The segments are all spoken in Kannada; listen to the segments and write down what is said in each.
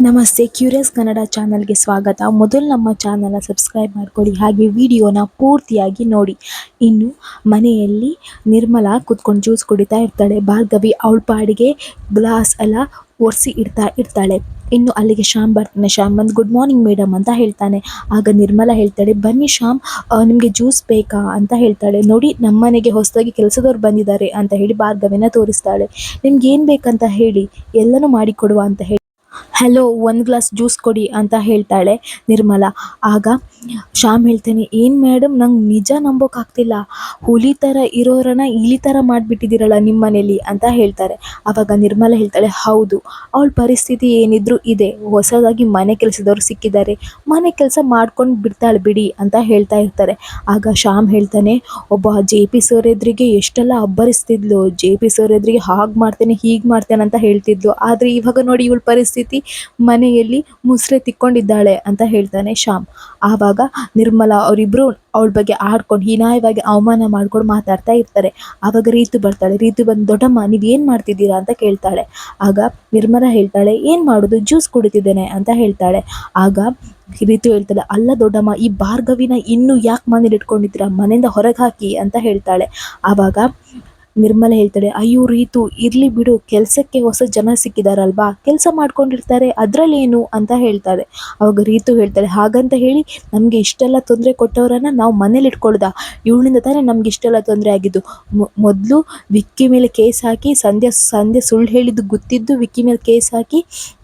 ನಮಸ್ತೆ, ಕ್ಯೂರಿಯಸ್ ಕನ್ನಡ ಚಾನಲ್ಗೆ ಸ್ವಾಗತ. ಮೊದಲು ನಮ್ಮ ಚಾನಲ್ನ ಸಬ್ಸ್ಕ್ರೈಬ್ ಮಾಡ್ಕೊಳ್ಳಿ, ಹಾಗೆ ವಿಡಿಯೋನ ಪೂರ್ತಿಯಾಗಿ ನೋಡಿ. ಇನ್ನು ಮನೆಯಲ್ಲಿ ನಿರ್ಮಲಾ ಕೂತ್ಕೊಂಡು ಜ್ಯೂಸ್ ಕುಡಿತಾ ಇರ್ತಾಳೆ. ಭಾರ್ಗವಿ ಅವಳ ಪಾಡಿಗೆ ಗ್ಲಾಸ್ ಎಲ್ಲ ಒರೆಸಿ ಇಡ್ತಾ ಇರ್ತಾಳೆ. ಇನ್ನು ಅಲ್ಲಿಗೆ ಶ್ಯಾಮ್ ಬರ್ತಾನೆ. ಶ್ಯಾಮ್ ಬಂದು, ಗುಡ್ ಮಾರ್ನಿಂಗ್ ಮೇಡಮ್ ಅಂತ ಹೇಳ್ತಾನೆ. ಆಗ ನಿರ್ಮಲಾ ಹೇಳ್ತಾಳೆ, ಬನ್ನಿ ಶ್ಯಾಮ್ ನಿಮಗೆ ಜ್ಯೂಸ್ ಬೇಕಾ? ಅಂತ ಹೇಳ್ತಾಳೆ. ನೋಡಿ ನಮ್ಮನೆಗೆ ಹೊಸದಾಗಿ ಕೆಲಸದವ್ರು ಬಂದಿದ್ದಾರೆ ಅಂತ ಹೇಳಿ ಭಾರ್ಗವಿನ ತೋರಿಸ್ತಾಳೆ. ನಿಮ್ಗೆ ಏನು ಬೇಕಂತ ಹೇಳಿ, ಎಲ್ಲನೂ ಮಾಡಿಕೊಡುವ ಅಂತ ಹೇಳಿ. ಹಲೋ, ಒಂದು ಗ್ಲಾಸ್ ಜ್ಯೂಸ್ ಕೊಡಿ ಅಂತ ಹೇಳ್ತಾಳೆ ನಿರ್ಮಲಾ. ಆಗ, ಶ್ಯಾಮ್ ಹೇಳ್ತಾನೆ, ಏನು ಮೇಡಮ್ ನಂಗೆ ನಿಜ ನಂಬೋಕ್ಕಾಗ್ತಿಲ್ಲ ಹುಲಿ ಥರ ಇರೋರನ್ನ ಇಲಿ ಥರ ಮಾಡಿಬಿಟ್ಟಿದ್ದೀರಲ್ಲ ನಿಮ್ಮ ಮನೇಲಿ ಅಂತ ಹೇಳ್ತಾರೆ. ಆವಾಗ ನಿರ್ಮಲಾ ಹೇಳ್ತಾಳೆ, ಹೌದು, ಅವಳ ಪರಿಸ್ಥಿತಿ ಏನಿದ್ರು ಇದೆ. ಹೊಸದಾಗಿ ಮನೆ ಕೆಲಸದವ್ರು ಸಿಕ್ಕಿದ್ದಾರೆ. ಮನೆ ಕೆಲಸ ಮಾಡ್ಕೊಂಡು ಬಿಡ್ತಾಳೆ ಬಿಡಿ ಅಂತ ಹೇಳ್ತಾ ಇರ್ತಾರೆ. ಆಗ ಶ್ಯಾಮ್ ಹೇಳ್ತಾನೆ, ಒಬ್ಬ ಜೆ ಪಿ ಸರ್ ಎದುರಿಗೆ ಎಷ್ಟೆಲ್ಲ ಅಬ್ಬರಿಸ್ತಿದ್ಲು. ಜೆ ಪಿ ಸರ್ ಎದುರಿಗೆ ಹಾಗೆ ಮಾಡ್ತೇನೆ, ಹೀಗೆ ಮಾಡ್ತೇನೆ ಅಂತ ಹೇಳ್ತಿದ್ಲು. ಆದರೆ ಇವಾಗ ನೋಡಿ ಇವಳ ಪರಿಸ್ಥಿತಿ ಮನೆಯಲ್ಲಿ ಮುಸ್ರೆ ತಿಕ್ಕೊಂಡಿದ್ದಾಳೆ ಅಂತ ಹೇಳ್ತಾನೆ ಶ್ಯಾಮ್. ಆವಾಗ ನಿರ್ಮಲಾ ಅವರಿಬ್ಬರು ಅವಳ ಬಗ್ಗೆ ಆಡ್ಕೊಂಡು ಹೀನಾಯವಾಗಿ ಅವಮಾನ ಮಾಡ್ಕೊಂಡು ಮಾತಾಡ್ತಾ ಇರ್ತಾರೆ. ಆವಾಗ ರೀತು ಬರ್ತಾಳೆ. ರೀತು ಬಂದು, ದೊಡ್ಡಮ್ಮ ನೀವು ಏನು ಮಾಡ್ತಿದ್ದೀರಾ? ಅಂತ ಕೇಳ್ತಾಳೆ. ಆಗ ನಿರ್ಮಲಾ ಹೇಳ್ತಾಳೆ, ಏನು ಮಾಡೋದು? ಜ್ಯೂಸ್ ಕುಡಿತಿದ್ದೇನೆ ಅಂತ ಹೇಳ್ತಾಳೆ. ಆಗ ರೀತು ಹೇಳ್ತಾಳೆ, ಅಲ್ಲ ದೊಡ್ಡಮ್ಮ, ಈ ಭಾರ್ಗವಿನ ಇನ್ನೂ ಯಾಕೆ ಮನೇಲಿ ಇಟ್ಕೊಂಡಿದ್ದೀರಾ ಮನೆಯಿಂದ ಹೊರಗೆ ಹಾಕಿ ಅಂತ ಹೇಳ್ತಾಳೆ. ಆವಾಗ ನಿರ್ಮಲ ಹೇಳ್ತಾಳೆ, ಅಯ್ಯೋ ರೀತು, ಇರಲಿ ಬಿಡು, ಕೆಲಸಕ್ಕೆ ಹೊಸ ಜನ ಸಿಕ್ಕಿದಾರಲ್ವಾ? ಕೆಲಸ ಮಾಡ್ಕೊಂಡಿರ್ತಾರೆ ಅದರಲ್ಲೇನು ಅಂತ ಹೇಳ್ತಾರೆ ಅವಾಗ ರೀತು ಹೇಳ್ತಾಳೆ, ಹಾಗಂತ ಹೇಳಿ, ನಮಗೆ ಇಷ್ಟೆಲ್ಲ ತೊಂದರೆ ಕೊಟ್ಟವರನ್ನ ನಾವು ಮನೇಲಿ ಇಟ್ಕೊಳ್ದ. ಇವಳಿಂದ ತಾನೇ ನಮ್ಗೆ ಇಷ್ಟೆಲ್ಲ ತೊಂದರೆ ಆಗಿದ್ದು. ಮೊದಲು ವಿಕ್ಕಿ ಮೇಲೆ ಕೇಸ್ ಹಾಕಿ, ಸಂಧ್ಯ ಸಂಧ್ಯ ಸುಳ್ಳು ಹೇಳಿದ್ದು ಗೊತ್ತಿದ್ದು, ವಿಕ್ಕಿ ಮೇಲೆ ಕೇಸ್ ಹಾಕಿ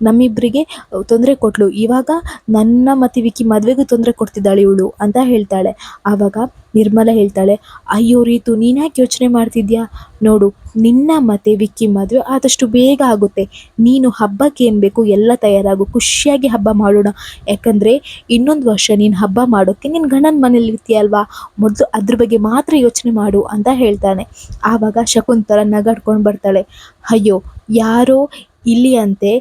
ನಮ್ಮಿಬ್ಬರಿಗೆ ತೊಂದರೆ ಕೊಟ್ಲು. ಇವಾಗ ನನ್ನ ಮತ್ತು ವಿಕ್ಕಿ ಮದುವೆಗೂ ತೊಂದರೆ ಕೊಡ್ತಿದ್ದಾಳೆ ಇವಳು, ಅಂತ ಹೇಳ್ತಾಳೆ. ಆವಾಗ ನಿರ್ಮಲಾ ಹೇಳ್ತಾಳೆ, ಅಯ್ಯೋ ರೀತು, ನೀನ್ಯಾಕೆ ಯೋಚನೆ ಮಾಡ್ತಿದ್ಯಾ? ನೋಡು, ನಿನ್ನ ಮತ್ತೆ ವಿಕ್ಕಿ ಮದುವೆ ಆದಷ್ಟು ಬೇಗ ಆಗುತ್ತೆ. ನೀನು ಹಬ್ಬಕ್ಕೆ ಏನು ಬೇಕು ಎಲ್ಲ ತಯಾರಾಗು, ಖುಷಿಯಾಗಿ ಹಬ್ಬ ಮಾಡೋಣ. ಯಾಕಂದರೆ ಇನ್ನೊಂದು ವರ್ಷ ನೀನು ಹಬ್ಬ ಮಾಡೋಕ್ಕೆ ನಿನ್ನ ಗಂಡನ ಮನೇಲಿ ಇರ್ತೀಯಲ್ವಾ ಮೊದಲು ಅದ್ರ ಬಗ್ಗೆ ಮಾತ್ರ ಯೋಚನೆ ಮಾಡು ಅಂತ ಹೇಳ್ತಾನೆ. ಆವಾಗ ಶಕುಂತಲ ನಗಾಡ್ಕೊಂಡು ಬರ್ತಾಳೆ, ಅಯ್ಯೋ, ಯಾರೋ ಇಲ್ಲಿ ಅಂತೆ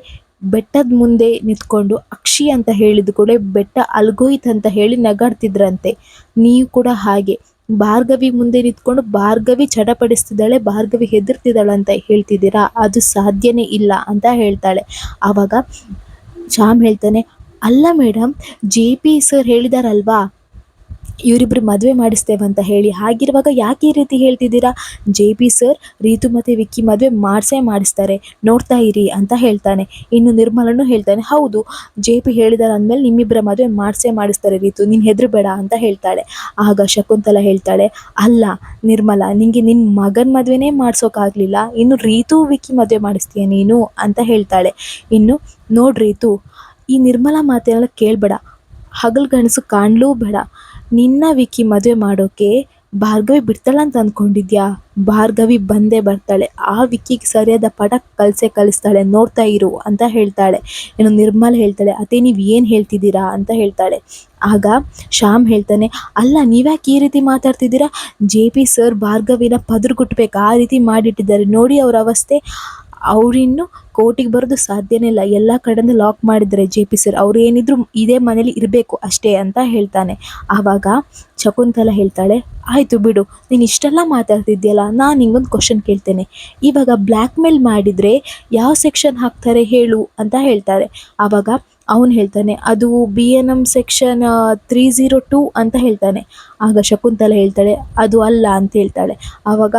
ಬೆಟ್ಟದ ಮುಂದೆ ನಿಂತ್ಕೊಂಡು ಅಕ್ಷಿ ಅಂತ ಹೇಳಿದ ಕೂಡ ಬೆಟ್ಟ ಅಲ್ಗೋಯ್ತು ಅಂತ ಹೇಳಿ ನಗಾಡ್ತಿದ್ರಂತೆ. ನೀವು ಕೂಡ ಹಾಗೆ. ಭಾರ್ಗವಿ ಮುಂದೆ ನಿಂತ್ಕೊಂಡು ಭಾರ್ಗವಿ ಚಡಪಡಿಸ್ತಿದ್ದಾಳೆ, ಭಾರ್ಗವಿ ಹೆದರ್ತಿದ್ದಾಳೆ ಅಂತ ಹೇಳ್ತಿದ್ದೀರಾ? ಅದು ಸಾಧ್ಯನೇ ಇಲ್ಲ ಅಂತ ಹೇಳ್ತಾಳೆ. ಆವಾಗ ಶ್ಯಾಮ್ ಹೇಳ್ತಾನೆ, ಅಲ್ಲ ಮೇಡಮ್ ಜೆ ಪಿ ಸರ್ ಹೇಳಿದಾರಲ್ವಾ? ಇವರಿಬ್ಬರು ಮದುವೆ ಮಾಡಿಸ್ತೇವೆ ಅಂತ ಹೇಳಿ, ಹಾಗಿರುವಾಗ ಯಾಕೆ ಈ ರೀತಿ ಹೇಳ್ತಿದ್ದೀರಾ? ಜೆ ಪಿ ಸರ್ ರೀತು ಮತ್ತು ವಿಕ್ಕಿ ಮದುವೆ ಮಾಡಿಸೇ ಮಾಡಿಸ್ತಾರೆ, ನೋಡ್ತಾ ಇರಿ ಅಂತ ಹೇಳ್ತಾನೆ. ಇನ್ನು ನಿರ್ಮಲನು ಹೇಳ್ತಾನೆ, ಹೌದು, ಜೆ ಪಿ ಹೇಳಿದಾರೆ ಅಂದಮೇಲೆ ನಿಮ್ಮಿಬ್ಬರ ಮದುವೆ ಮಾಡಿಸೇ ಮಾಡಿಸ್ತಾರೆ ರೀತು, ನೀನು ಹೆದರಬೇಡ ಅಂತ ಹೇಳ್ತಾಳೆ. ಆಗ ಶಕುಂತಲ ಹೇಳ್ತಾಳೆ, ಅಲ್ಲ ನಿರ್ಮಲ, ನಿಂಗೆ ನಿನ್ನ ಮಗನ ಮದುವೆನೇ ಮಾಡಿಸೋಕ್ಕಾಗಲಿಲ್ಲ ಇನ್ನು ರೀತು ವಿಕ್ಕಿ ಮದುವೆ ಮಾಡಿಸ್ತೀಯ ನೀನು ಅಂತ ಹೇಳ್ತಾಳೆ. ಇನ್ನು ನೋಡ್ರೀತು ಈ ನಿರ್ಮಲ ಮಾತೆಲ್ಲ ಕೇಳಬೇಡ ಹಗಲು ಗಣಸು ಕಾಣಲೂ ಬೇಡ ನಿನ್ನ ವಿಕ್ಕಿ ಮದುವೆ ಮಾಡೋಕೆ ಭಾರ್ಗವಿ ಬಿಡ್ತಾಳೆ ಅಂತ ಅಂದ್ಕೊಂಡಿದ್ಯಾ ಭಾರ್ಗವಿ ಬಂದೇ ಬರ್ತಾಳೆ. ಆ ವಿಕ್ಕಿಗೆ ಸರಿಯಾದ ಪಟ ಕಲಿಸೇ ಕಲಿಸ್ತಾಳೆ. ನೋಡ್ತಾ ಇರು ಅಂತ ಹೇಳ್ತಾಳೆ. ಏನು ನಿರ್ಮಲ್ ಹೇಳ್ತಾಳೆ ಅದೇ ನೀವು ಏನು ಹೇಳ್ತಿದ್ದೀರಾ? ಅಂತ ಹೇಳ್ತಾಳೆ. ಆಗ ಶ್ಯಾಮ್ ಹೇಳ್ತಾನೆ, ಅಲ್ಲ, ನೀವ್ಯಾಕೆ ಈ ರೀತಿ ಮಾತಾಡ್ತಿದ್ದೀರಾ? ಜೆ ಪಿ ಸರ್ ಭಾರ್ಗವಿನ ಪದರುಗುಟ್ಬೇಕು. ಆ ರೀತಿ ಮಾಡಿಟ್ಟಿದ್ದಾರೆ. ನೋಡಿ ಅವ್ರ ಅವಸ್ಥೆ. ಅವರಿನ್ನು ಕೋರ್ಟಿಗೆ ಬರೋದು ಸಾಧ್ಯನೇ ಇಲ್ಲ. ಎಲ್ಲ ಕಡೆಯಿಂದ ಲಾಕ್ ಮಾಡಿದ್ದಾರೆ ಜೆ ಪಿ ಸರ್ ಅವ್ರು ಏನಿದ್ರು ಇದೇ ಮನೇಲಿ ಇರಬೇಕು ಅಷ್ಟೇ ಅಂತ ಹೇಳ್ತಾನೆ. ಆವಾಗ ಶಕುಂತಲ ಹೇಳ್ತಾಳೆ, ಆಯಿತು ಬಿಡು, ನೀನು ಇಷ್ಟೆಲ್ಲ ಮಾತಾಡ್ತಿದ್ದೀಯಲ್ಲ ನಾನು ನಿಂಗೊಂದು ಕ್ವಶನ್ ಕೇಳ್ತೇನೆ. ಇವಾಗ ಬ್ಲ್ಯಾಕ್ ಮೇಲ್ ಮಾಡಿದರೆ ಯಾವ ಸೆಕ್ಷನ್ ಹಾಕ್ತಾರೆ ಹೇಳು ಅಂತ ಹೇಳ್ತಾರೆ. ಆವಾಗ ಅವನು ಹೇಳ್ತಾನೆ, ಅದು B N M section three zero two ಅಂತ ಹೇಳ್ತಾನೆ. ಆಗ ಶಕುಂತಲ ಹೇಳ್ತಾಳೆ, ಅದು ಅಲ್ಲ ಅಂತ ಹೇಳ್ತಾಳೆ. ಆವಾಗ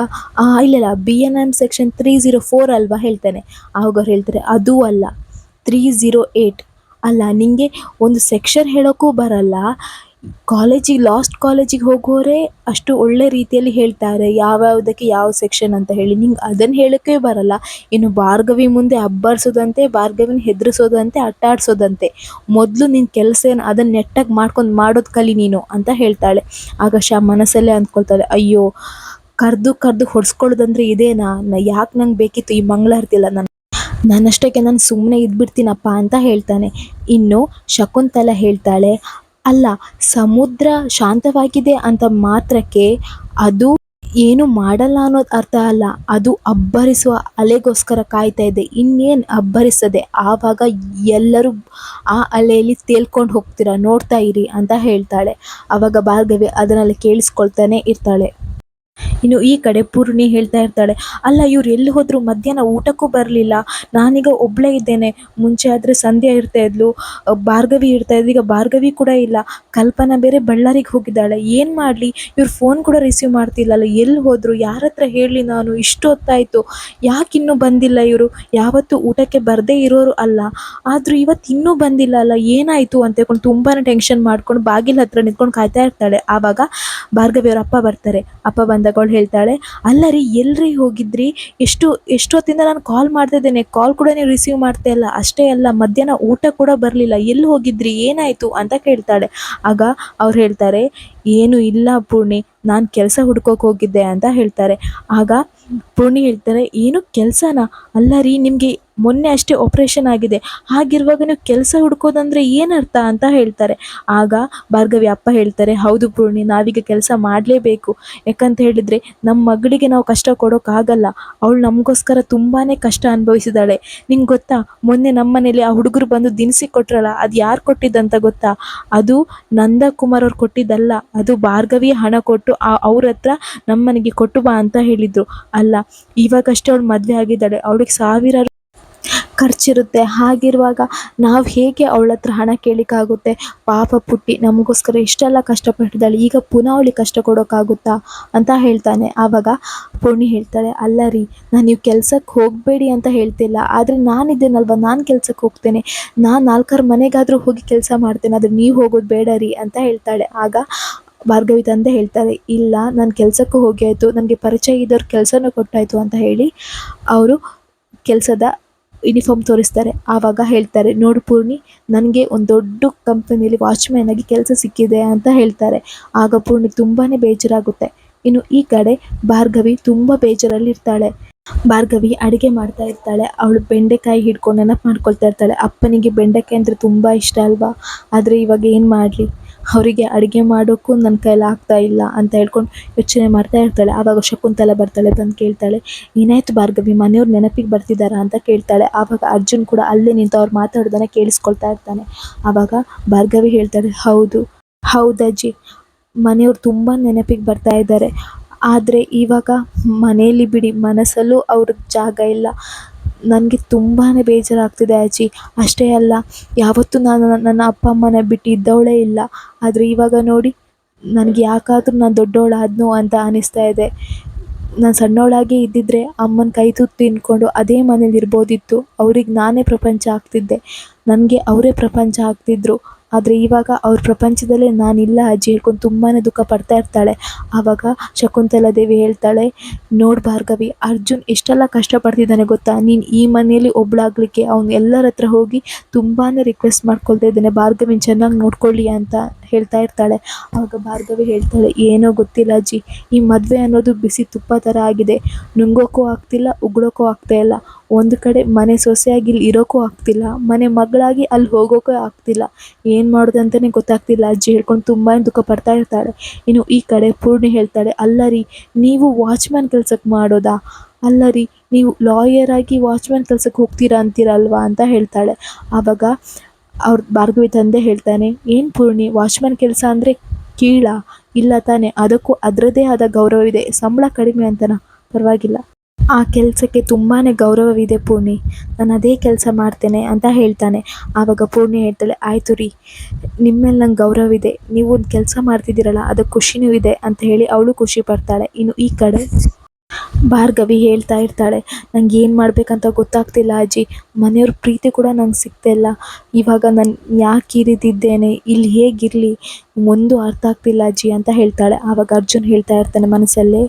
ಇಲ್ಲ B N M section three zero four ಅಲ್ವಾ? ಹೇಳ್ತಾನೆ. ಆವಾಗ ಅವ್ರು ಹೇಳ್ತಾರೆ, ಅದೂ ಅಲ್ಲ ತ್ರೀ ಝೀರೋ ಏಯ್ಟ್ ಅಲ್ಲ ನಿಮಗೆ ಒಂದು ಸೆಕ್ಷನ್ ಹೇಳೋಕ್ಕೂ ಬರಲ್ಲ ಕಾಲೇಜಿಗೆ, ಲಾಸ್ಟ್ ಕಾಲೇಜಿಗೆ ಹೋಗೋರೇ ಅಷ್ಟು ಒಳ್ಳೆ ರೀತಿಯಲ್ಲಿ ಹೇಳ್ತಾರೆ, ಯಾವ್ಯಾವುದಕ್ಕೆ ಯಾವ ಸೆಕ್ಷನ್ ಅಂತ ಹೇಳಿ. ನಿಂಗೆ ಅದನ್ನು ಹೇಳೋಕ್ಕೆ ಬರಲ್ಲ. ಇನ್ನು ಭಾರ್ಗವಿ ಮುಂದೆ ಅಬ್ಬರಿಸೋದಂತೆ, ಭಾರ್ಗವಿನ ಹೆದರಿಸೋದಂತೆ, ಅಟ್ಟಾಡಿಸೋದಂತೆ. ಮೊದಲು ನಿನ್ನ ಕೆಲಸ ಏನು ಅದನ್ನು ನೆಟ್ಟಾಗಿ ಮಾಡ್ಕೊಂಡು ಮಾಡೋದು ಕಲಿ ನೀನು ಅಂತ ಹೇಳ್ತಾಳೆ. ಆಗ ಶಾ ಮನಸ್ಸಲ್ಲೇ ಅಂದ್ಕೊಳ್ತಾಳೆ, ಅಯ್ಯೋ, ಕರೆದು ಕರೆದು ಹೊಡ್ಸ್ಕೊಳ್ಳೋದಂದ್ರೆ ಇದೇನಾ? ಯಾಕೆ ನಂಗೆ ಬೇಕಿತ್ತು ಈ ಮಂಗಳಾರತಿಲ್ಲ ನಾನು ನನ್ನಷ್ಟಕ್ಕೆ ನಾನು ಸುಮ್ಮನೆ ಇದ್ಬಿಡ್ತೀನಪ್ಪ ಅಂತ ಹೇಳ್ತಾನೆ. ಇನ್ನು ಶಕುಂತಲ ಹೇಳ್ತಾಳೆ ಅಲ್ಲ, ಸಮುದ್ರ ಶಾಂತವಾಗಿದೆ ಅಂತ ಮಾತ್ರಕ್ಕೆ ಅದು ಏನು ಮಾಡಲ್ಲ ಅನ್ನೋದು ಅರ್ಥ ಅಲ್ಲ. ಅದು ಅಬ್ಬರಿಸುವ ಅಲೆಗೋಸ್ಕರ ಕಾಯ್ತಾ ಇದೆ. ಇನ್ನೇನು ಅಬ್ಬರಿಸದೆ? ಆವಾಗ ಎಲ್ಲರೂ ಆ ಅಲೆಯಲ್ಲಿ ತೇಲ್ಕೊಂಡು ಹೋಗ್ತೀರಾ? ನೋಡ್ತಾ ಇರಿ ಅಂತ ಹೇಳ್ತಾಳೆ. ಆವಾಗ ಭಾರ್ಗವಿ ಅದನ್ನೆಲ್ಲ ಕೇಳಿಸ್ಕೊಳ್ತಾನೆ ಇರ್ತಾಳೆ. ಇನ್ನು ಈ ಕಡೆ ಪೂರ್ಣಿ ಹೇಳ್ತಾ ಇರ್ತಾಳೆ, ಅಲ್ಲ, ಇವ್ರು ಎಲ್ಲಿ ಹೋದ್ರು ಮಧ್ಯಾಹ್ನ ಊಟಕ್ಕೂ ಬರಲಿಲ್ಲ. ನಾನೀಗ ಒಬ್ಬಳೇ ಇದ್ದೇನೆ. ಮುಂಚೆ ಆದರೆ ಸಂಧ್ಯಾ ಇರ್ತಾ ಇದ್ಲು, ಭಾರ್ಗವಿ ಇರ್ತಾ ಇದ್ಲು. ಈಗ ಭಾರ್ಗವಿ ಕೂಡ ಇಲ್ಲ. ಕಲ್ಪನಾ ಬೇರೆ ಬಳ್ಳಾರಿಗೆ ಹೋಗಿದ್ದಾಳೆ. ಏನು ಮಾಡಲಿ? ಇವ್ರು ಫೋನ್ ಕೂಡ ರಿಸೀವ್ ಮಾಡ್ತಿಲ್ಲಲ್ಲ. ಎಲ್ಲಿ ಹೋದ್ರು? ಯಾರ ಹತ್ರ ಹೇಳಲಿ ನಾನು? ಇಷ್ಟು ಹೊತ್ತಾಯಿತು. ಯಾಕೆ ಇನ್ನೂ ಬಂದಿಲ್ಲ ಇವರು? ಯಾವತ್ತೂ ಊಟಕ್ಕೆ ಬರದೇ ಇರೋರು ಅಲ್ಲ. ಆದರೂ ಇವತ್ತು ಇನ್ನೂ ಬಂದಿಲ್ಲ ಅಲ್ಲ. ಏನಾಯಿತು? ಅಂತ ಹೇಳ್ಕೊಂಡು ತುಂಬಾ ಟೆನ್ಷನ್ ಮಾಡ್ಕೊಂಡು, ಬಾಗಿಲ ಹತ್ರ ನಿಂತ್ಕೊಂಡು ಕಾಯ್ತಾ ಇರ್ತಾಳೆ. ಆವಾಗ ಭಾರ್ಗವಿ ಅವ್ರ ಅಪ್ಪ ಬರ್ತಾರೆ. ಅಪ್ಪ ಬಂದಾಗ ಅವಳು ಹೇಳ್ತಾಳೆ ಅಲ್ಲ ರೀ ಎಲ್ರಿ ಹೋಗಿದ್ರಿ? ಎಷ್ಟು, ಎಷ್ಟೊತ್ತಿಂದ ನಾನು ಕಾಲ್ ಮಾಡ್ತಾ ಇದ್ದೇನೆ ಕಾಲ್ ಕೂಡ ನೀವು ರಿಸೀವ್ ಮಾಡ್ತಾ ಇಲ್ಲ, ಅಷ್ಟೇ ಅಲ್ಲ, ಮಧ್ಯಾಹ್ನ ಊಟ ಕೂಡ ಬರಲಿಲ್ಲ ಎಲ್ಲಿ ಹೋಗಿದ್ರಿ, ಏನಾಯಿತು? ಅಂತ ಕೇಳ್ತಾಳೆ. ಆಗ ಅವ್ರು ಹೇಳ್ತಾರೆ, ಏನು ಇಲ್ಲ ಪೂರ್ಣಿ ನಾನು ಕೆಲಸ ಹುಡ್ಕೋಕೆ ಹೋಗಿದ್ದೆ ಅಂತ ಹೇಳ್ತಾರೆ. ಆಗ ಪೂರ್ಣಿ ಹೇಳ್ತಾರೆ, ಏನು ಕೆಲಸನಾ? ಅಲ್ಲ ರೀ, ನಿಮಗೆ ಮೊನ್ನೆ ಅಷ್ಟೇ ಆಪ್ರೇಷನ್ ಆಗಿದೆ. ಹಾಗಿರುವಾಗ ನೀವು ಕೆಲಸ ಹುಡ್ಕೋದಂದ್ರೆ ಏನರ್ಥ? ಅಂತ ಹೇಳ್ತಾರೆ. ಆಗ ಭಾರ್ಗವಿ ಅಪ್ಪ ಹೇಳ್ತಾರೆ, ಹೌದು ಪೂರ್ಣಿ, ನಾವೀಗ ಕೆಲಸ ಮಾಡಲೇಬೇಕು. ಯಾಕಂತ ಹೇಳಿದರೆ ನಮ್ಮ ಮಗಳಿಗೆ ನಾವು ಕಷ್ಟ ಕೊಡೋಕ್ಕಾಗಲ್ಲ ಅವಳು ನಮಗೋಸ್ಕರ ತುಂಬಾ ಕಷ್ಟ ಅನುಭವಿಸಿದಾಳೆ. ನಿಂಗೆ ಗೊತ್ತಾ? ಮೊನ್ನೆ ನಮ್ಮ ಮನೇಲಿ ಆ ಹುಡುಗರು ಬಂದು ದಿನಸಿ ಕೊಟ್ರಲ್ಲ, ಅದು ಯಾರು ಕೊಟ್ಟಿದ್ದಂತ ಗೊತ್ತಾ? ಅದು ನಂದಕುಮಾರ್ ಅವ್ರು ಕೊಟ್ಟಿದ್ದಲ್ಲ. ಅದು ಭಾರ್ಗವಿ ಹಣ ಕೊಟ್ಟು ಅವ್ರ ಹತ್ರ ನಮ್ಮ ಮನೆಗೆ ಕೊಟ್ಟು ಬಾ ಅಂತ ಹೇಳಿದ್ರು. ಅಲ್ಲ, ಇವಾಗಷ್ಟೇ ಅವಳು ಮದುವೆ ಆಗಿದ್ದಾಳೆ. ಅವಳಿಗೆ ಸಾವಿರಾರು ಖರ್ಚಿರುತ್ತೆ. ಹಾಗಿರುವಾಗ ನಾವು ಹೇಗೆ ಅವಳ ಹತ್ರ ಹಣ ಕೇಳಿಕ್ಕಾಗುತ್ತೆ? ಪಾಪ ಪುಟ್ಟಿ, ನಮಗೋಸ್ಕರ ಇಷ್ಟೆಲ್ಲ ಕಷ್ಟಪಟ್ಟಿದ್ದಾಳೆ. ಈಗ ಪುನಃ ಅವಳಿಗೆ ಕಷ್ಟ ಕೊಡೋಕ್ಕಾಗುತ್ತಾ ಅಂತ ಹೇಳ್ತಾನೆ. ಆವಾಗ ಪೂರ್ಣಿ ಹೇಳ್ತಾಳೆ, ಅಲ್ಲ ರೀ, ನಾನು ನೀವು ಕೆಲ್ಸಕ್ಕೆ ಹೋಗಬೇಡಿ ಅಂತ ಹೇಳ್ತಿಲ್ಲ. ಆದರೆ ನಾನಿದ್ದೇನಲ್ವ ನಾನು ಕೆಲ್ಸಕ್ಕೆ ಹೋಗ್ತೇನೆ. ನಾನು ನಾಲ್ಕರ ಮನೆಗಾದರೂ ಹೋಗಿ ಕೆಲಸ ಮಾಡ್ತೇನೆ. ಆದರೆ ನೀವು ಹೋಗೋದು ಬೇಡ ರೀ ಅಂತ ಹೇಳ್ತಾಳೆ. ಆಗ ಭಾರ್ಗವಿ ತಂದೆ ಹೇಳ್ತಾರೆ, ಇಲ್ಲ, ನಾನು ಕೆಲಸಕ್ಕೂ ಹೋಗಿ ಆಯಿತು, ನನಗೆ ಪರಿಚಯ ಇದ್ದವ್ರ ಕೆಲಸನೂ ಕೊಟ್ಟಾಯಿತು ಅಂತ ಹೇಳಿ ಅವರು ಕೆಲಸದ ಯೂನಿಫಾರ್ಮ್ ತೋರಿಸ್ತಾರೆ. ಆವಾಗ ಹೇಳ್ತಾರೆ, ನೋಡು ಪೂರ್ಣಿ, ನನಗೆ ಒಂದು ದೊಡ್ಡ ಕಂಪನಿಯಲ್ಲಿ ವಾಚ್ಮ್ಯಾನ್ ಆಗಿ ಕೆಲಸ ಸಿಕ್ಕಿದೆ ಅಂತ ಹೇಳ್ತಾರೆ. ಆಗ ಪೂರ್ಣಿ ತುಂಬಾ ಬೇಜಾರಾಗುತ್ತೆ. ಇನ್ನು ಈ ಕಡೆ ಭಾರ್ಗವಿ ತುಂಬ ಬೇಜಾರಲ್ಲಿರ್ತಾಳೆ. ಭಾರ್ಗವಿ ಅಡುಗೆ ಮಾಡ್ತಾ ಇರ್ತಾಳೆ, ಅವಳು ಬೆಂಡೆಕಾಯಿ ಹಿಡ್ಕೊಂಡು ನೆನಪು ಮಾಡ್ಕೊಳ್ತಾ ಇರ್ತಾಳೆ. ಅಪ್ಪನಿಗೆ ಬೆಂಡೆಕಾಯಿ ಅಂದರೆ ತುಂಬ ಇಷ್ಟ ಅಲ್ವಾ? ಆದರೆ ಇವಾಗ ಏನು ಮಾಡಲಿ? ಅವರಿಗೆ ಅಡುಗೆ ಮಾಡೋಕ್ಕೂ ನನ್ನ ಕೈಲಿ ಆಗ್ತಾ ಇಲ್ಲ ಅಂತ ಹೇಳ್ಕೊಂಡು ಯೋಚನೆ ಮಾಡ್ತಾ ಇರ್ತಾಳೆ. ಆವಾಗ ಶಕುಂತಲ ಬರ್ತಾಳೆ, ಬಂದು ಕೇಳ್ತಾಳೆ ಏನಾಯ್ತು ಭಾರ್ಗವಿ, ಮನೆಯವ್ರು ನೆನಪಿಗೆ ಬರ್ತಿದ್ದಾರಾ ಅಂತ ಕೇಳ್ತಾಳೆ. ಆವಾಗ ಅರ್ಜುನ್ ಕೂಡ ಅಲ್ಲೇ ನಿಂತು ಅವ್ರು ಮಾತಾಡೋದನ್ನ ಕೇಳಿಸ್ಕೊಳ್ತಾ ಇರ್ತಾನೆ. ಆವಾಗ ಭಾರ್ಗವಿ ಹೇಳ್ತಾಳೆ, ಹೌದು ಹೌದಜ್ಜಿ ಮನೆಯವ್ರು ತುಂಬ ನೆನಪಿಗೆ ಬರ್ತಾ ಇದ್ದಾರೆ. ಆದರೆ ಇವಾಗ ಮನೆಯಲ್ಲಿ ಬಿಡಿ, ಮನಸ್ಸಲ್ಲೂ ಅವ್ರ ಜಾಗ ಇಲ್ಲ. ನನಗೆ ತುಂಬಾ ಬೇಜಾರಾಗ್ತಿದೆ ಅಜ್ಜಿ. ಅಷ್ಟೇ ಅಲ್ಲ, ಯಾವತ್ತೂ ನಾನು ನನ್ನ ಅಪ್ಪ ಅಮ್ಮನ ಬಿಟ್ಟು ಇದ್ದವಳೇ ಇಲ್ಲ. ಆದರೆ ಇವಾಗ ನೋಡಿ, ನನಗೆ ಯಾಕಾದರೂ ನಾನು ದೊಡ್ಡವಳಾದ್ನೋ ಅಂತ ಅನ್ನಿಸ್ತಾ ಇದೆ. ನಾನು ಸಣ್ಣವಳಾಗೇ ಇದ್ದಿದ್ರೆ ಅಮ್ಮನ ಕೈ ತುತ್ತು ತಿನ್ಕೊಂಡು ಅದೇ ಮನೇಲಿ ಇರ್ಬೋದಿತ್ತು ಅವ್ರಿಗೆ ನಾನೇ ಪ್ರಪಂಚ ಆಗ್ತಿದ್ದೆ. ನನಗೆ ಅವರೇ ಪ್ರಪಂಚ ಆಗ್ತಿದ್ರು. ಆದರೆ ಇವಾಗ ಅವ್ರ ಪ್ರಪಂಚದಲ್ಲೇ ನಾನಿಲ್ಲ ಅಜ್ಜಿ ಹೇಳ್ಕೊಂಡು ತುಂಬಾ ದುಃಖ ಪಡ್ತಾ ಇರ್ತಾಳೆ. ಆವಾಗ ಶಕುಂತಲಾ ದೇವಿ ಹೇಳ್ತಾಳೆ, ನೋಡು ಭಾರ್ಗವಿ, ಅರ್ಜುನ್ ಎಷ್ಟೆಲ್ಲ ಕಷ್ಟಪಡ್ತಿದ್ದಾನೆ ಗೊತ್ತಾ? ನೀನು ಈ ಮನೆಯಲ್ಲಿ ಒಬ್ಳಾಗ್ಲಿಕ್ಕೆ ಅವ್ನು ಎಲ್ಲರ ಹತ್ರ ಹೋಗಿ ತುಂಬಾ ರಿಕ್ವೆಸ್ಟ್ ಮಾಡ್ಕೊಳ್ತಾ ಇದ್ದಾನೆ. ಭಾರ್ಗವಿನ ಚೆನ್ನಾಗಿ ನೋಡ್ಕೊಳ್ಳಿ ಅಂತ ಹೇಳ್ತಾ ಇರ್ತಾಳೆ. ಆವಾಗ ಭಾರ್ಗವಿ ಹೇಳ್ತಾಳೆ, ಏನೋ ಗೊತ್ತಿಲ್ಲ ಅಜ್ಜಿ, ಈ ಮದುವೆ ಅನ್ನೋದು ಬಿಸಿ ತುಪ್ಪ ಥರ ಆಗಿದೆ. ನುಂಗೋಕ್ಕೂ ಆಗ್ತಿಲ್ಲ ಉಗುಳೋಕ್ಕೂ ಆಗ್ತಾ ಇಲ್ಲ. ಒಂದು ಕಡೆ ಮನೆ ಸೊಸೆಯಾಗಿ ಇಲ್ಲಿ ಇರೋಕ್ಕೂ ಆಗ್ತಿಲ್ಲ, ಮನೆ ಮಗಳಾಗಿ ಅಲ್ಲಿ ಹೋಗೋಕ್ಕೂ ಆಗ್ತಿಲ್ಲ. ಏನು ಮಾಡೋದು ಅಂತಲೇ ಗೊತ್ತಾಗ್ತಿಲ್ಲ. ಅಜ್ಜಿ ಹೇಳ್ಕೊಂಡು ತುಂಬಾ ದುಃಖ ಪಡ್ತಾ ಇರ್ತಾಳೆ. ಇನ್ನು ಈ ಕಡೆ ಪೂರ್ಣಿ ಹೇಳ್ತಾಳೆ, ಅಲ್ಲ ರೀ, ನೀವು ವಾಚ್ಮ್ಯಾನ್ ಕೆಲ್ಸಕ್ಕೆ ಮಾಡೋದಾ? ಅಲ್ಲ ರೀ, ನೀವು ಆಗಿ ವಾಚ್ಮ್ಯಾನ್ ಕೆಲ್ಸಕ್ಕೆ ಹೋಗ್ತೀರಾ ಅಂತೀರಲ್ವಾ? ಅಂತ ಹೇಳ್ತಾಳೆ. ಆವಾಗ ಅವ್ರ ಭಾರ್ಗವಿ ತಂದೆ ಹೇಳ್ತಾನೆ, ಏನು ಪೂರ್ಣಿ, ವಾಚ್ಮ್ಯಾನ್ ಕೆಲಸ ಅಂದರೆ ಕೀಳ? ಇಲ್ಲ ತಾನೆ, ಅದಕ್ಕೂ ಅದರದ್ದೇ ಆದ ಗೌರವವಿದೆ ಸಂಬಳ ಕಡಿಮೆ ಅಂತನ? ಪರವಾಗಿಲ್ಲ. ಆ ಕೆಲಸಕ್ಕೆ ತುಂಬಾ ಗೌರವವಿದೆ ಪೂರ್ಣಿ. ನಾನು ಅದೇ ಕೆಲಸ ಮಾಡ್ತೇನೆ ಅಂತ ಹೇಳ್ತಾನೆ. ಆವಾಗ ಪೂರ್ಣಿ ಹೇಳ್ತಾಳೆ, ಆಯಿತು ರೀ, ನಿಮ್ಮೇಲೆ ನಂಗೆ ಗೌರವವಿದೆ. ನೀವು ಒಂದು ಕೆಲಸ ಮಾಡ್ತಿದ್ದೀರಲ್ಲ, ಅದಕ್ಕೆ ಖುಷಿನೂ ಇದೆ ಅಂತ ಹೇಳಿ ಅವಳು ಖುಷಿ ಪಡ್ತಾಳೆ. ಇನ್ನು ಈ ಕಡೆ ಭಾರ್ಗವಿ ಹೇಳ್ತಾ ಇರ್ತಾಳೆ, ನಂಗೆ ಏನು ಮಾಡಬೇಕಂತ ಗೊತ್ತಾಗ್ತಿಲ್ಲ ಅಜ್ಜಿ. ಮನೆಯವ್ರ ಪ್ರೀತಿ ಕೂಡ ನಂಗೆ ಸಿಗ್ತಾ ಇಲ್ಲ. ಇವಾಗ ನಾನು ಯಾಕೆ ಈ ಇಲ್ಲಿ ಹೇಗಿರಲಿ? ಒಂದು ಅರ್ಥ ಆಗ್ತಿಲ್ಲ ಅಜ್ಜಿ ಅಂತ ಹೇಳ್ತಾಳೆ. ಆವಾಗ ಅರ್ಜುನ್ ಹೇಳ್ತಾ ಇರ್ತಾನೆ ಮನಸ್ಸಲ್ಲೇ,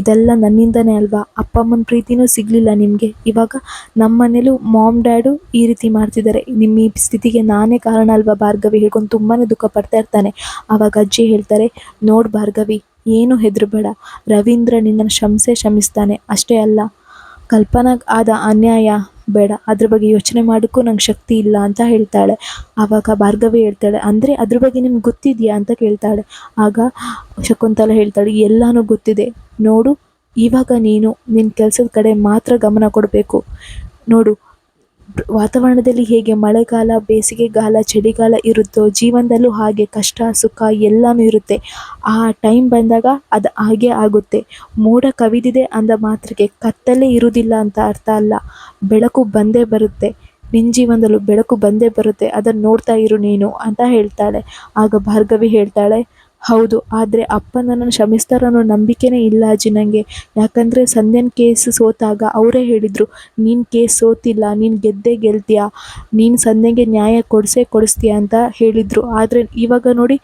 ಇದೆಲ್ಲ ನನ್ನಿಂದನೇ ಅಲ್ವಾ? ಅಪ್ಪ ಅಮ್ಮನ ಪ್ರೀತಿನೂ ಸಿಗಲಿಲ್ಲ ನಿಮಗೆ. ಇವಾಗ ನಮ್ಮ ಮನೇಲೂ ಮಾಮ್ ಡ್ಯಾಡು ಈ ರೀತಿ ಮಾಡ್ತಿದ್ದಾರೆ. ನಿಮ್ಮ ಈ ಸ್ಥಿತಿಗೆ ನಾನೇ ಕಾರಣ ಅಲ್ವಾ? ಭಾರ್ಗವಿ ಹೇಳ್ಕೊಂಡು ತುಂಬಾ ದುಃಖ ಪಡ್ತಾ ಇರ್ತಾನೆ. ಆವಾಗ ಅಜ್ಜಿ ಹೇಳ್ತಾರೆ, ನೋಡು ಭಾರ್ಗವಿ ಏನು ಹೆದರಬೇಡ. ರವೀಂದ್ರ ನಿನ್ನನ್ನು ಶಂಸೆ ಶ್ರಮಿಸ್ತಾನೆ ಅಷ್ಟೇ ಅಲ್ಲ ಕಲ್ಪನಾ ಆದ ಅನ್ಯಾಯ ಬೇಡ. ಅದ್ರ ಬಗ್ಗೆ ಯೋಚನೆ ಮಾಡೋಕ್ಕೂ ನಂಗೆ ಶಕ್ತಿ ಇಲ್ಲ ಅಂತ ಹೇಳ್ತಾಳೆ. ಆವಾಗ ಭಾರ್ಗವಿ ಹೇಳ್ತಾಳೆ, ಅಂದರೆ ಅದ್ರ ಬಗ್ಗೆ ನಿಮ್ಗೆ ಗೊತ್ತಿದೆಯಾ? ಅಂತ ಕೇಳ್ತಾಳೆ. ಆಗ ಶಕುಂತಲ ಹೇಳ್ತಾಳೆ, ಎಲ್ಲನೂ ಗೊತ್ತಿದೆ. ನೋಡು, ಇವಾಗ ನೀನು ನಿನ್ನ ಕೆಲಸದ ಕಡೆ ಮಾತ್ರ ಗಮನ ಕೊಡಬೇಕು. ನೋಡು ವಾತಾವರಣದಲ್ಲಿ ಹೇಗೆ ಮಳೆಗಾಲ, ಬೇಸಿಗೆಗಾಲ, ಚಳಿಗಾಲ ಇರುತ್ತೋ, ಜೀವನದಲ್ಲೂ ಹಾಗೆ ಕಷ್ಟ, ಸುಖ ಎಲ್ಲನೂ ಇರುತ್ತೆ. ಆ ಟೈಮ್ ಬಂದಾಗ ಅದು ಹಾಗೆ ಆಗುತ್ತೆ. ಮೋಡ ಕವಿದಿದೆ ಅಂದ ಮಾತ್ರಕ್ಕೆ ಕತ್ತಲೇ ಇರುವುದಿಲ್ಲ ಅಂತ ಅರ್ಥ ಅಲ್ಲ. ಬೆಳಕು ಬಂದೇ ಬರುತ್ತೆ. ನಿನ್ನ ಜೀವನದಲ್ಲೂ ಬೆಳಕು ಬಂದೇ ಬರುತ್ತೆ. ಅದನ್ನು ನೋಡ್ತಾ ಇರು ನೀನು ಅಂತ ಹೇಳ್ತಾಳೆ. ಆಗ ಭಾರ್ಗವಿ ಹೇಳ್ತಾಳೆ ಹೌದು, ಆದರೆ ಅಪ್ಪ ನನ್ನನ್ನು ಕ್ಷಮಿಸ್ತಾರೆ ನಂಬಿಕೆನೇ ಇಲ್ಲ ಅಜ್ಜಿ ನನಗೆ ಯಾಕಂದರೆ ಸಂಧ್ಯಾನ ಕೇಸ್ ಸೋತಾಗ ಅವರೇ ಹೇಳಿದರು, ನೀನು ಕೇಸ್ ಸೋತಿಲ್ಲ, ನೀನು ಗೆದ್ದೇ ಗೆಲ್ತೀಯ? ನೀನು ಸಂಧ್ಯಂಗೆ ನ್ಯಾಯ ಕೊಡಿಸೇ ಕೊಡಿಸ್ತೀಯ? ಅಂತ ಹೇಳಿದರು. ಆದರೆ ಇವಾಗ ನೋಡಿ,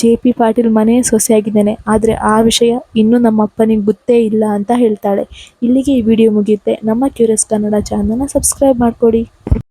ಜೆ ಪಿ ಪಾಟೀಲ್ ಮನೆ ಸೊಸೆಯಾಗಿದ್ದಾನೆ. ಆದರೆ ಆ ವಿಷಯ ಇನ್ನೂ ನಮ್ಮ ಅಪ್ಪನಿಗೆ ಗೊತ್ತೇ ಇಲ್ಲ ಅಂತ ಹೇಳ್ತಾಳೆ. ಇಲ್ಲಿಗೆ ಈ ವಿಡಿಯೋ ಮುಗಿಯುತ್ತೆ. ನಮ್ಮ ಕ್ಯೂರಿಯಸ್ ಕನ್ನಡ ಚಾನಲ್ನ ಸಬ್ಸ್ಕ್ರೈಬ್ ಮಾಡಿಕೊಡಿ.